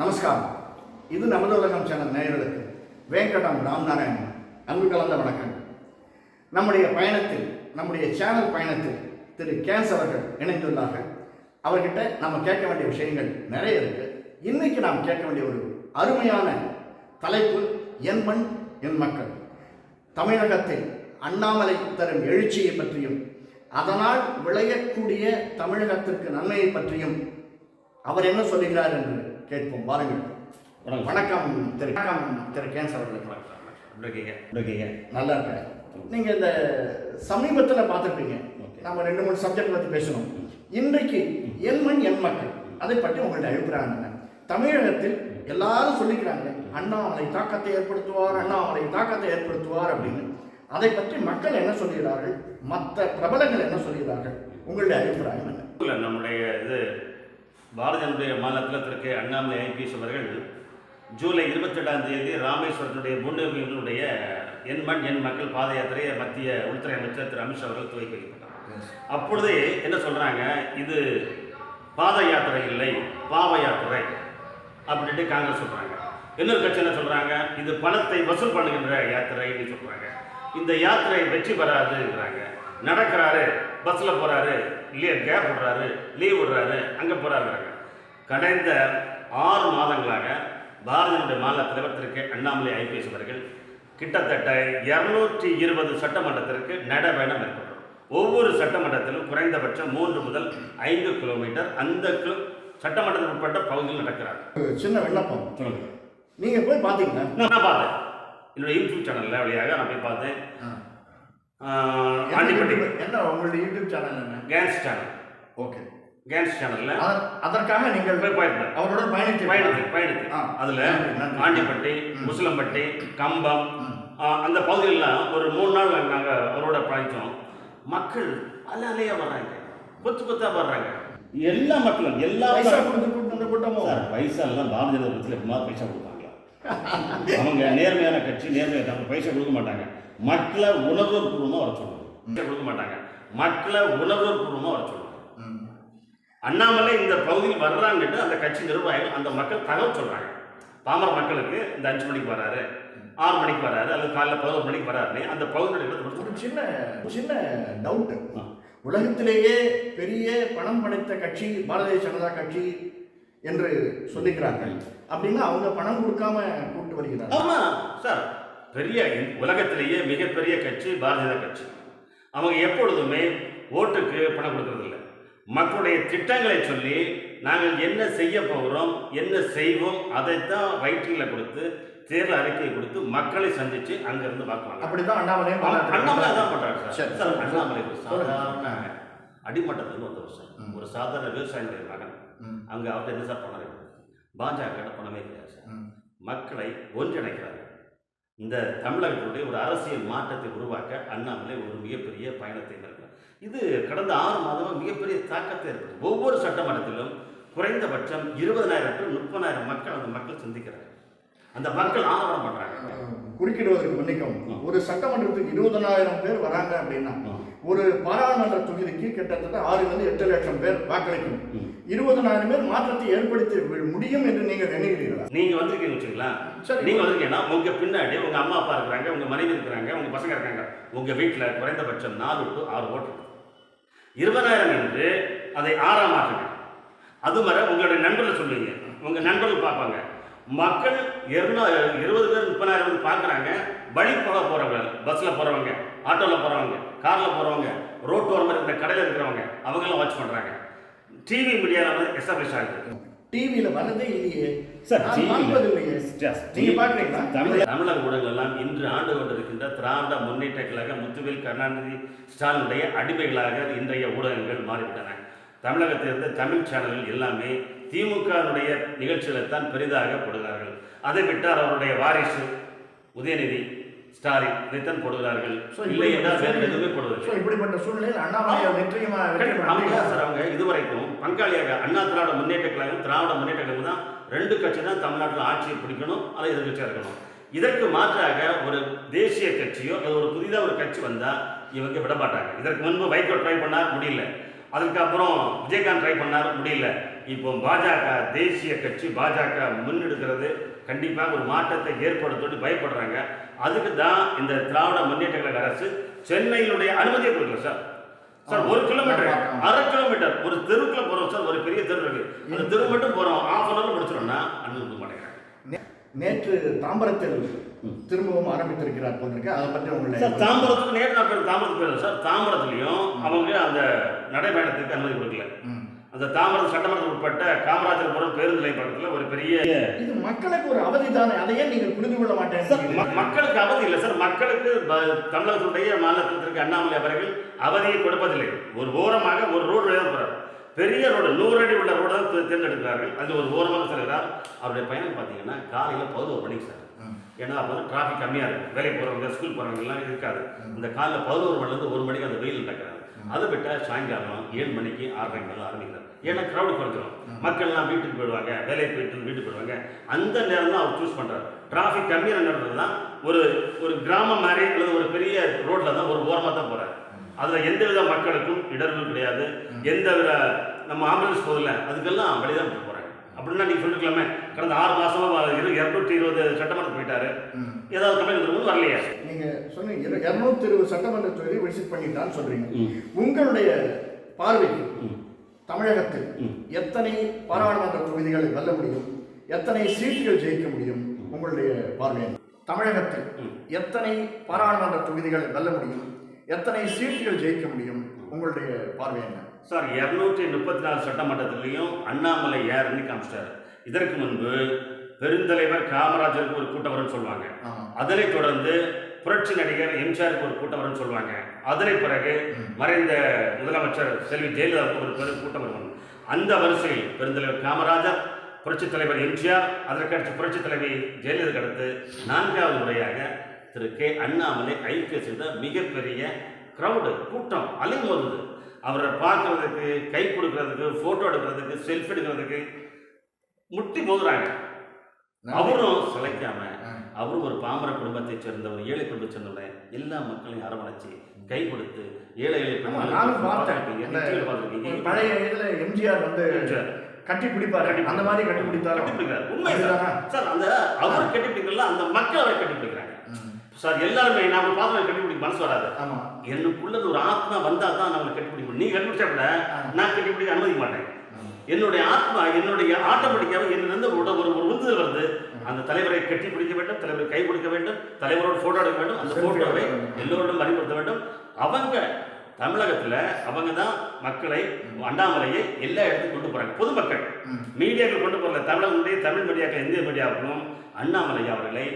நமஸ்காரம். இது நமது உலகம் சேனல் நேயர்களுக்கு வேங்கடம் ராம்நாராயணன். அன்பு கலந்த வணக்கம். நம்முடைய பயணத்தில் நம்முடைய சேனல் பயணத்தில் திரு கேஸ் அவர்கள் இணைந்துள்ளார்கள். அவர்கிட்ட நம்ம கேட்க வேண்டிய விஷயங்கள் நிறைய இருக்கு. இன்னைக்கு நாம் கேட்க வேண்டிய ஒரு அருமையான தலைப்பு என் மண் என் மக்கள். தமிழகத்தில் அண்ணாமலை தரும் எழுச்சியை பற்றியும் அதனால் விளையக்கூடிய தமிழகத்திற்கு நன்மையை பற்றியும் அவர் என்ன சொல்லுகிறார் என்று கேட்போம். வாருங்கள். வணக்கம். வணக்கம் திரு வணக்கம் திரு கேன்ஸ் அவர்களுக்கு இருக்கீங்க நல்லா இருக்கேன். நீங்கள் இந்த சமீபத்தில் பார்த்துருப்பீங்க. நம்ம ரெண்டு மூணு சப்ஜெக்ட் பற்றி பேசணும். இன்றைக்கு என் மண் என் மக்கள். அதை பற்றி உங்கள்ட்ட அபிப்பிராயம் என்ன? தமிழகத்தில் எல்லாரும் சொல்லிக்கிறாங்க அண்ணாமலை தாக்கத்தை ஏற்படுத்துவார் அண்ணாமலை தாக்கத்தை ஏற்படுத்துவார் அப்படின்னு. அதை பற்றி மக்கள் என்ன சொல்கிறார்கள் மற்ற பிரபலங்கள் என்ன சொல்கிறார்கள் உங்களுடைய அபிப்பிராயம் என்ன? நம்முடைய இது பாரதியனுடைய மாநிலத்தில் திரு அண்ணாமலை ஐபிஎஸ் அவர்கள் ஜூலை இருபத்தெட்டாம் தேதி ராமேஸ்வரத்துடைய பூண்டமிகளுடைய என் மண் என் மக்கள் பாத யாத்திரையை மத்திய உள்துறை அமைச்சர் திரு அமித்ஷா அவர்கள் துவக்கி வைக்கிறார் அப்பொழுதே என்ன சொல்கிறாங்க இது பாத யாத்திரை இல்லை பாவ யாத்திரை அப்படின்ட்டு காங்கிரஸ் சொல்கிறாங்க இன்னொரு கட்சி என்ன சொல்கிறாங்க இது பணத்தை வசூல் பண்ணுகின்ற யாத்திரைன்னு சொல்கிறாங்க இந்த யாத்திரை வெற்றி பெறாதுங்கிறாங்க நடக்கிறாரு பஸ்ஸில் போகிறாரு இல்லையா கேப் விடுறாரு லீவ் விடுறாரு அங்கே போகிறாருங்கிறாங்க கடந்த ஆறு மாதங்களாக பாரதியுடைய மாநில தலைவர் திரு கே அண்ணாமலை ஐபிஎஸ் அவர்கள் கிட்டத்தட்ட இருநூற்றி இருபது சட்டமன்றத்திற்கு நடைபயணம் மேற்கொள்கிறோம் ஒவ்வொரு சட்டமன்றத்திலும் குறைந்தபட்சம் மூன்று முதல் ஐந்து கிலோமீட்டர் அந்த கிலோ சட்டமன்றத்தில் உட்பட்ட பகுதியில் நடக்கிறார். சின்ன விண்ணப்பம். நீங்கள் போய் பார்த்தீங்களா நான் பார்த்தேன். என்னோட யூடியூப் சேனலில் வழியாக நான் போய் பார்த்தேன். ஆண்டிப்பட்டி. என்ன உங்களுடைய யூடியூப் சேனல் என்ன? கேன்ஸ் சேனல் ஓகே கேன்ஸ் சேனலில் அத- அதற்காக நீங்கள் போய் போயிருந்தேன். அவருடன் பயணித்து பயணித்து பயணித்து. ஆ. அதில். ஆண்டிப்பட்டி. முசலம்பட்டி கம்பம் அந்த பகுதிகளெலாம் ஒரு மூணு நாள் நாங்கள் அவரோட பயணித்தோம் மக்கள் அல அலையா வர்றாங்க. கொத்து கொத்தா வர்றாங்க. எல்லா மக்களும் எல்லா பைசா கொடுத்து கூட்டமோ சார் பைசா எல்லாம் பாரதிய ஜனதா எப்பமா பைசா கொடுப்பாங்களா அவங்க நேர்மையான கட்சி நேர்மையான பைசா கொடுக்க மாட்டாங்க. மக்களை உணர்வுபூர்வமாக வர சொல்லுவாங்க. கொடுக்க மாட்டாங்க. மக்களை உணர்வுபூர்வமாக வர சொல்லுவாங்க. அண்ணாமலை இந்த பகுதியில் வர்றாங்கன்னு அந்த கட்சி நிர்வாகிகள் அந்த மக்கள் தகவல் சொல்றாங்க. பாமர மக்களுக்கு இந்த அஞ்சு மணிக்கு வராரு ஆறு மணிக்கு வராரு அல்லது காலைல பதினோரு மணிக்கு வராருன்னு அந்த பகுதியில் ஒரு சின்ன சின்ன டவுட் ஆ. உலகத்திலேயே பெரிய பணம் படைத்த கட்சி பாரதிய ஜனதா கட்சி என்று சொல்லிக்கிறார்கள் அப்படின்னா அவங்க பணம் கொடுக்காம கூட்டு வருகிறார்கள் ஆமா சார் பெரிய உலகத்திலேயே மிகப்பெரிய கட்சி பாரதிய ஜனதா கட்சி அவங்க எப்பொழுதுமே ஓட்டுக்கு பணம் கொடுக்கறது இல்லை மக்களுடைய திட்டங்களை சொல்லி நாங்கள் என்ன செய்ய போகிறோம் என்ன செய்வோம் அதைத்தான் வயிற்றில் கொடுத்து தேர்தல் அறிக்கையை கொடுத்து மக்களை சந்திச்சு அங்கிருந்து பார்க்குவாங்க அப்படிதான் பண்ணாரு. அண்ணாமலை தான் பண்றாரு சார் சரி. சார் அண்ணாமலை. சாதாரண அடிமட்டத்துலேருந்து வந்தவர் சார். ஒரு சாதாரண விவசாயிகளுடைய மகன். அங்கே அவர்கிட்ட என்ன சார் பணம் இருக்கு பாஜக பணமே கிடையாது சார். மக்களை ஒன்றிணைக்கிறாங்க இந்த தமிழகத்தினுடைய ஒரு அரசியல் மாற்றத்தை உருவாக்க அண்ணாமலை ஒரு மிகப்பெரிய பயணத்தை மேற்கொண்டார். இது கடந்த ஆறு மாதமாக மிகப்பெரிய தாக்கத்தை ஏற்படுது ஒவ்வொரு சட்டமன்றத்திலும் குறைந்தபட்சம் இருபதனாயிரம் டு முப்பதாயிரம் மக்கள் அந்த மக்கள் சந்திக்கிறாங்க. அந்த மக்கள் ஆதரவு பண்றாங்க. குறுக்கிடுவதற்கு மன்னிக்கவும். ஒரு சட்டமன்றத்துக்கு இருபதனாயிரம் பேர் வராங்க அப்படின்னா ஒரு பாராளுமன்ற தொகுதிக்கு கிட்டத்தட்ட ஆறுலேருந்து எட்டு லட்சம் பேர் வாக்களிக்கணும் ம். இருபதனாயிரம் பேர் மாற்றத்தை ஏற்படுத்தி முடியும் என்று நீங்கள் நினைக்கிறீர்களா? நீங்க வந்திருக்கீங்க வச்சுங்களா சரி. நீங்க வந்திருக்கீங்கன்னா உங்க பின்னாடி உங்க அம்மா அப்பா இருக்கிறாங்க உங்க மனைவி இருக்கிறாங்க உங்க பசங்க இருக்காங்க. உங்க வீட்டுல குறைந்தபட்சம் நாலு டு ஆறு ஓட்டு. இருபதாயிரம் என்று அதை ஆறாம் ஆக்குங்க. அது மாதிரி உங்களுடைய நண்பர்கள் சொல்லுவீங்க. உங்க நண்பர்கள் பார்ப்பாங்க. மக்கள் இருநூ இருபது பேர் முப்பதாயிரம் பேர் பார்க்குறாங்க. வழி போக போகிறவங்க பஸ்ஸில் போகிறவங்க ஆட்டோவில் போகிறவங்க காரில் போகிறவங்க ரோட்டு ஓரமாக இருக்கிற கடையில் இருக்கிறவங்க அவங்கெல்லாம் வாட்ச் பண்ணுறாங்க டிவி மீடியாவில் வந்து எஸ்டாப்ளிஷ் ஆகுது. டிவியில வரதே இல்லையே. சார், நான் TV ல- பார்ப்பது இல்லையே. நீங்க பாக்குறீங்களா தமிழக ஊடகங்கள் எல்லாம் இன்று ஆண்டு கொண்டிருக்கின்ற திராவிட முன்னேற்ற கழக முத்துவேல் கருணாநிதி ஸ்டாலினுடைய அடிமைகளாக இன்றைய ஊடகங்கள் மாறிவிட்டன. தமிழகத்தில் இருந்த தமிழ் சேனல்கள் எல்லாமே திமுகனுடைய நிகழ்ச்சிகளை தான் பெரிதாக போடுகிறார்கள். அதை விட்டால் அவருடைய வாரிசு உதயநிதி ஸ்டாலின் இதைத்தான் போடுகிறார்கள். இல்லை என்றால் வேறு எதுவுமே so, இப்படிப்பட்ட சூழ்நிலையில் அண்ணாமலை வெற்றியமா வெற்றி பெற அவங்க முடியுமா? சார் அவங்க இதுவரைக்கும் பங்காளியாக அண்ணா திராவிட முன்னேற்ற கழகம் திராவிட முன்னேற்ற கழகம் தான் ரெண்டு கட்சி தான் தமிழ்நாட்டில் ஆட்சியை பிடிக்கணும் அதை எதிர்கட்சியாக இருக்கணும். இதற்கு மாற்றாக ஒரு தேசிய கட்சியோ அல்லது ஒரு புதிதாக ஒரு கட்சி வந்தால் இவங்க விட மாட்டாங்க இதற்கு முன்பு வைகோ ட்ரை பண்ணார் முடியல. அதுக்கப்புறம் விஜயகாந்த் ட்ரை பண்ணார் முடியல. இப்போ பாஜக தேசிய கட்சி பாஜக முன்னெடுக்கிறது. கண்டிப்பாக ஒரு மாற்றத்தை ஏற்படுத்தணும்னு பயப்படுறாங்க. அதுக்கு தான் இந்த திராவிட முன்னேற்ற கழக அரசு சென்னையினுடைய அனுமதியை கொடுக்கல சார். சார் ஒரு கிலோமீட்டர் அரை கிலோமீட்டர் ஒரு தெருவுக்குள்ள போறோம் சார். ஒரு பெரிய தெரு இருக்கு. அந்த தெரு மட்டும் போறோம். ஆஃப் அன் அவர் முடிச்சிடணும்னா அனுமதி கொடுக்க மாட்டேங்கிறாங்க. நேற்று தாம்பரத்தில் திரும்பவும் ஆரம்பித்திருக்கிறார் போட்டிருக்கு அதை பற்றி சார் உங்களை தாம்பரத்துக்கு நேற்று நான் தாம்பரத்துக்கு போயிருந்தேன் சார். தாம்பரத்துலையும் அவங்க அந்த நடைபயணத்துக்கு அனுமதி கொடுக்கல. ம். அந்த தாம்பரம் சட்டமன்றத்துக்கு உட்பட்ட காமராஜர்புரம் பேருந்து நிலையம் பக்கத்தில் ஒரு பெரிய இது மக்களுக்கு ஒரு அவதி தானே? அதையே நீங்கள் புரிந்து கொள்ள சார் மாட்டேன். ம- மக்களுக்கு அவதி இல்லை சார். மக்களுக்கு தமிழகத்துடைய மாநிலத்தில் இருக்க அண்ணாமலை அவர்கள் அவதியை கொடுப்பதில்லை. ஒரு ஓரமாக ஒரு ரோடு வழியாக போறார் பெரிய ரோடு நூறு அடி உள்ள ரோடு தான் தேர்ந்தெடுக்கிறார்கள். அது ஒரு ஓரமாக செல்கிறார். அவருடைய பயணம் பார்த்தீங்கன்னா காலையில் பதினோரு மணிக்கு சார். ஏன்னா அப்போ டிராஃபிக் கம்மியாக இருக்கும் வேலைக்கு போகிறவங்க ஸ்கூல் போகிறவங்க எல்லாம் இருக்காது. இந்த காலைல பதினோரு மணிலேருந்து ஒரு மணிக்கு அந்த வெயில் நடக்கிறாங்க அதை விட்டால் சாயங்காலம் ஏழு மணிக்கு ஆறரை மேலே ஆரம்பிக்கிறார். ஏன்னா க்ரௌடு குறைஞ்சிரும். மக்கள்லாம் வீட்டுக்கு போயிடுவாங்க வேலைக்கு போயிட்டு வீட்டுக்கு போயிடுவாங்க. அந்த நேரம் தான் அவர் சூஸ் பண்ணுறாரு டிராஃபிக் கம்மியான நேரத்தில் தான் ஒரு ஒரு கிராமம் மாதிரி அல்லது ஒரு பெரிய ரோட்டில் தான் ஒரு ஓரமாக தான் போகிறார் அதில் எந்தவித மக்களுக்கும் இடர்வு கிடையாது. எந்த வித நம்ம ஆம்புலன்ஸ் போதில்ல அதுக்கெல்லாம் வழிதான் அப்படின்னா நீங்கள் சொல்லிருக்கலாமே. கடந்த ஆறு மாசமா இரு இரநூத்தி இருபது சட்டமன்றத்துக்கு போயிட்டாரு. ஏதாவது கம்ப்ளைண்ட் வந்துருக்கும்? வரலையா. நீங்க சொன்னீங்க இரு- இருநூத்தி இருபது சட்டமன்ற தொகுதி விசிட் பண்ணிட்டான்னு சொல்றீங்க. உங்களுடைய பார்வைக்கு. தமிழகத்தில். எத்தனை பாராளுமன்ற தொகுதிகளை வெல்ல முடியும்? எத்தனை சீட்டுகள் ஜெயிக்க முடியும்? உங்களுடைய பார்வை? தமிழகத்தில். எத்தனை பாராளுமன்ற தொகுதிகளை வெல்ல முடியும்? எத்தனை சீட்டுகள் ஜெயிக்க முடியும்? உங்களுடைய பார்வை என்ன? சார் இரநூற்றி முப்பத்தி நாலு சட்டமன்றத்திலையும் அண்ணாமலை யாருன்னு காமிச்சிட்டாரு. இதற்கு முன்பு பெருந்தலைவர் காமராஜருக்கு ஒரு கூட்டம் வரும்னு சொல்லுவாங்க. அதனைத் தொடர்ந்து புரட்சி நடிகர் எம்ஜிஆருக்கு ஒரு கூட்டம் வரும்னு சொல்லுவாங்க. அதனை பிறகு. மறைந்த முதலமைச்சர் செல்வி ஜெயலலிதாவுக்கு ஒரு பெரு கூட்டம் வரும். அந்த வரிசையில் பெருந்தலைவர் காமராஜர் புரட்சித் தலைவர் எம்ஜிஆர் அதற்கடுத்து புரட்சித் தலைவி ஜெயலலிதாவுக்கு அடுத்து நான்காவது முறையாக திரு கே அண்ணாமலை ஐபிஎஸ் செய்த மிகப்பெரிய கிரவுடு கூட்டம் அலைமோதுது. அவரை பார்க்கறதுக்கு கை கொடுக்கறதுக்கு ஃபோட்டோ எடுக்கிறதுக்கு செல்ஃபி எடுக்கிறதுக்கு முட்டி போதுறாங்க அவரும் சிலைக்காம. அவரும் ஒரு பாமர குடும்பத்தை சேர்ந்தவர் ஏழை குடும்பத்தை சேர்ந்தவர் எல்லா மக்களையும் அரவணைச்சு கை கொடுத்து ஏழை ஏழை பார்த்திருப்பீங்க. பழைய இதுல எம்ஜிஆர் வந்து. கட்டி பிடிப்பாரு அந்த மாதிரி கட்டி பிடித்தாரு கட்டிப்பிடிக்கிறார். உண்மை சார். அந்த அவர் கட்டிப்பிடிக்கல அந்த மக்கள் அவரை கட்டிப்பிடிக்கிறாங்க ம். சார் எல்லாருமே நாம பார்த்து கட்டிப்பிடிக்க மனசு வராது. ஆமா. எனக்குள்ள ஒரு ஆத்மா வந்தா தான் நம்மளை கட்டிப்பிடிக்கும் நீ கட்டிப்பிடிச்சா கூட ஆ. நான் கட்டிப்பிடிக்க அனுமதிக்க மாட்டேன். என்னுடைய ஆத்மா என்னுடைய ஆட்டோமேட்டிக்காக என்னிருந்து ஒரு ஒரு உந்துதல் வருது. அந்த தலைவரை கட்டி பிடிக்க வேண்டும் தலைவரை கை கொடுக்க வேண்டும் தலைவரோட போட்டோ எடுக்க வேண்டும் அந்த Selfie போட்டோவை எடுக்க வேண்டும். எல்லோரிடம் அறிவுறுத்த வேண்டும். அவங்க தமிழகத்துல அவங்க தான் மக்களை அண்ணாமலையை எல்லா இடத்துக்கும் கொண்டு போறாங்க. பொதுமக்கள். மீடியாக்கள் கொண்டு போகல தமிழகத்துடைய தமிழ் மீடியாக்கள் இந்திய மீடியாவுக்கும் அண்ணாமலை அவர்களை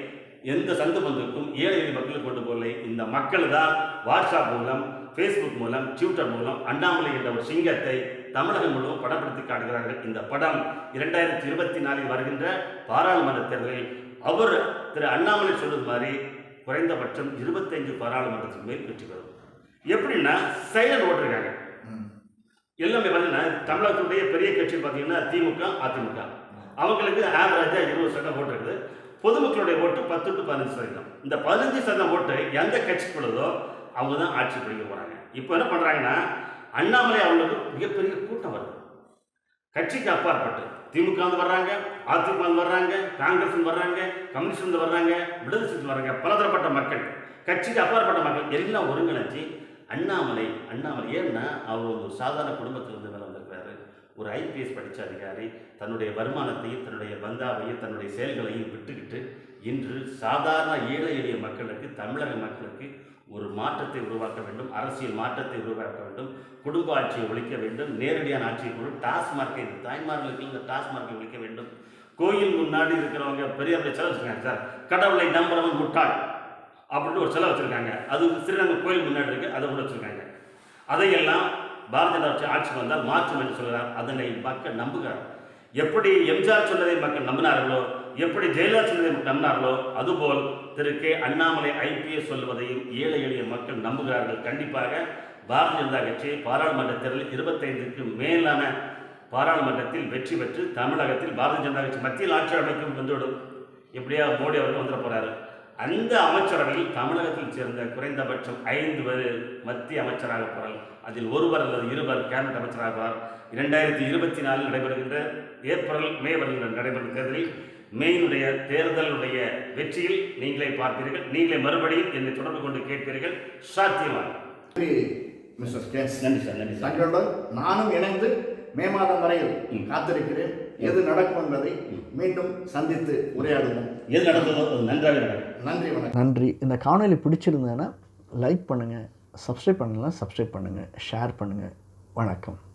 எந்த சந்து பந்துக்கும் ஏழை எளிய மக்களுக்கு கொண்டு போகலை இந்த மக்கள் தான் வாட்ஸ்அப் மூலம் ஃபேஸ்புக் மூலம் ட்விட்டர் மூலம் அண்ணாமலை என்ற ஒரு சிங்கத்தை தமிழகம் முழுவதும் படப்படுத்தி காட்டுகிறார்கள். இந்த படம் இரண்டாயிரத்தி இருபத்தி நாலில் வருகின்ற பாராளுமன்ற தேர்தலில் அவர் திரு அண்ணாமலை சொல்வது மாதிரி குறைந்தபட்சம் இருபத்தைந்து பாராளுமன்றத்துக்கு மேல் வெற்றி பெறும். எப்படின்னா சைலண்ட் ஓட்டிருக்காங்க. எல்லாமே பார்த்தீங்கன்னா தமிழகத்துடைய பெரிய கட்சி பார்த்தீங்கன்னா திமுக அதிமுக. அவங்களுக்கு ஆவரேஜாக இருபது சதவீதம் ஓட்டு இருக்குது பொதுமக்களுடைய ஓட்டு பத்து டு பதினஞ்சு சதவீதம். இந்த பதினஞ்சு சதவீதம் ஓட்டு எந்த கட்சிக்கு உள்ளதோ அவங்க தான் ஆட்சி பிடிக்க போகிறாங்க இப்போ என்ன பண்ணுறாங்கன்னா அண்ணாமலை அவங்களுக்கு மிகப்பெரிய கூட்டம் வருது. கட்சிக்கு அப்பாற்பட்டு திமுக வந்து வர்றாங்க அதிமுக வந்து வர்றாங்க காங்கிரஸ் வந்து வர்றாங்க கம்யூனிஸ்ட் வந்து வர்றாங்க விடுதலை சிறுத்தை வர்றாங்க. பலதரப்பட்ட மக்கள் கட்சிக்கு அப்பாற்பட்ட மக்கள் எல்லாம் ஒருங்கிணைச்சு அண்ணாமலை அண்ணாமலை ஏன்னா அவர் ஒரு சாதாரண குடும்பத்திலிருந்து ஒரு ஐபிஎஸ் படித்த அதிகாரி தன்னுடைய வருமானத்தையும் தன்னுடைய பந்தாவையும் தன்னுடைய செயல்களையும் விட்டுக்கிட்டு இன்று சாதாரண ஏழை எளிய மக்களுக்கு தமிழக மக்களுக்கு ஒரு மாற்றத்தை உருவாக்க வேண்டும் அரசியல் மாற்றத்தை உருவாக்க வேண்டும் குடும்ப ஆட்சியை ஒழிக்க வேண்டும் நேரடியான ஆட்சியை பொருள் டாஸ்மார்க்கை தாய்மார்களுக்கு இந்த டாஸ்மார்க்கை ஒழிக்க வேண்டும். கோயில் முன்னாடி இருக்கிறவங்க பெரியவர்களை செலவு வச்சிருக்காங்க சார். கடவுளை நம்புறவன் முட்டாள் அப்படின்னு ஒரு செலவு வச்சுருக்காங்க. அது ஸ்ரீரங்கம் கோயில் முன்னாடி இருக்குது அதை கூட வச்சுருக்காங்க. அதையெல்லாம் பாரதிய ஜனதா ஆட்சி வந்தால் மாற்றும் என்று சொல்கிறார். அதனை மக்கள் நம்புகிறார். எப்படி எம்ஜிஆர் சொன்னதை மக்கள் நம்பினார்களோ எப்படி ஜெயலலிதா சொன்னதை மக்கள் நம்பினார்களோ அதுபோல் திரு கே அண்ணாமலை ஐபிஎஸ் சொல்வதையும் ஏழை எளிய மக்கள் நம்புகிறார்கள். கண்டிப்பாக பாரதிய ஜனதா கட்சி பாராளுமன்ற தேர்தலில் இருபத்தைந்துக்கு மேலான பாராளுமன்றத்தில் வெற்றி பெற்று தமிழகத்தில் பாரதிய ஜனதா கட்சி மத்தியில் ஆட்சி அமைக்கும் வந்துவிடும் எப்படியா மோடி அவர்கள் வந்துட போகிறாரு அந்த அமைச்சரவையில் தமிழகத்தில் சேர்ந்த குறைந்தபட்சம் ஐந்து பேர் மத்திய அமைச்சராக போகிறார் அதில் ஒருவர் அல்லது இருவர் கேபினட் அமைச்சராகுவார் இரண்டாயிரத்தி இருபத்தி நாலில் நடைபெறுகின்ற ஏப்ரல் மே வருகின்ற நடைபெறும் தேர்தலில் மேயினுடைய தேர்தலுடைய வெற்றியில் நீங்களே பார்ப்பீர்கள். நீங்களே மறுபடியும் என்னை தொடர்பு கொண்டு கேட்பீர்கள். சாத்தியமாக நன்றி சார் நன்றி சார். நானும் இணைந்து மே மாதம் வரையில் காத்திருக்கிறேன். எது நடக்கும் என்பதை மீண்டும் சந்தித்து உரையாடுவோம். எது நடந்ததோ அது நன்றாக நடக்கும். நன்றி வணக்கம். நன்றி. இந்த காணொளி பிடிச்சிருந்தேன்னா லைக் பண்ணுங்கள் சப்ஸ்கிரைப் பண்ணலாம் சப்ஸ்கிரைப் பண்ணுங்கள் ஷேர் பண்ணுங்கள் வணக்கம்.